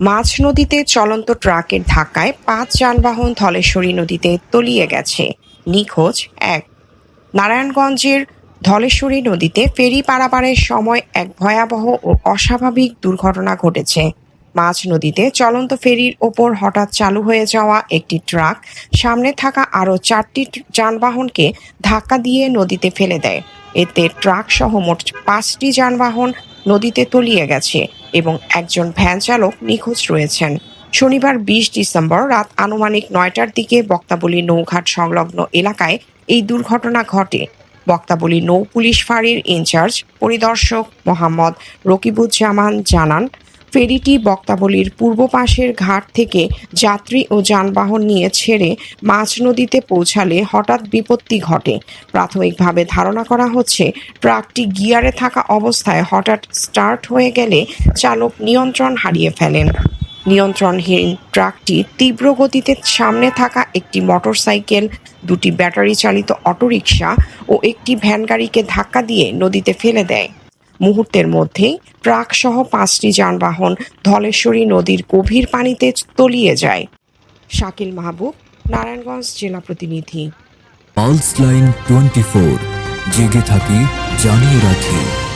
মাঝ নদীতে চলন্ত ট্রাকের ধাক্কায় পাঁচ যানবাহন ধলেশ্বরী নদীতে তলিয়ে গেছে। নিখোঁজ এক। নারায়ণগঞ্জের ধলেশ্বরী নদীতে ফেরি পারাপারের সময় এক ভয়াবহ ও অস্বাভাবিক দুর্ঘটনা ঘটেছে। মাঝ নদীতে চলন্ত ফেরির ওপর হঠাৎ চালু হয়ে যাওয়া একটি ট্রাক সামনে থাকা আরও চারটি যানবাহনকে ধাক্কা দিয়ে নদীতে ফেলে দেয়। এতে ট্রাক সহ মোট পাঁচটি যানবাহন নদীতে তলিয়ে গেছে। এবং একজন ভ্যান চালক নিখোঁজ রয়েছেন। শনিবার বিশ ডিসেম্বর রাত আনুমানিক নয়টার দিকে বক্তাবলী নৌঘাট সংলগ্ন এলাকায় এই দুর্ঘটনা ঘটে। বক্তাবলী নৌ পুলিশ ফাঁড়ির ইনচার্জ পরিদর্শক মোহাম্মদ রকিবুজ্জামান জানান ফেরিটি বক্তাবলীর পূর্ব পাশের ঘাট থেকে যাত্রী ও যানবাহন নিয়ে ছেড়ে মাঝ নদীতে পৌঁছালে হঠাৎ বিপত্তি ঘটে। প্রাথমিকভাবে ধারণা করা হচ্ছে, ট্রাকটি গিয়ারে থাকা অবস্থায় হঠাৎ স্টার্ট হয়ে গেলে চালক নিয়ন্ত্রণ হারিয়ে ফেলেন। নিয়ন্ত্রণহীন ট্রাকটি তীব্র গতিতে সামনে থাকা একটি মোটরসাইকেল, দুটি ব্যাটারি চালিত অটোরিকশা ও একটি ভ্যান গাড়িকে ধাক্কা দিয়ে নদীতে ফেলে দেয়। মুহূর্তের মধ্যেই ট্রাক সহ পাঁচটি যানবাহন ধলেশ্বরী নদীর গভীর পানিতে তলিয়ে যায়। শাকিল মাহবুব, নারায়ণগঞ্জ জেলা প্রতিনিধি। পালস লাইন টোয়েন্টি ফোর জেগে থাকি, জানিয়ে রাখি।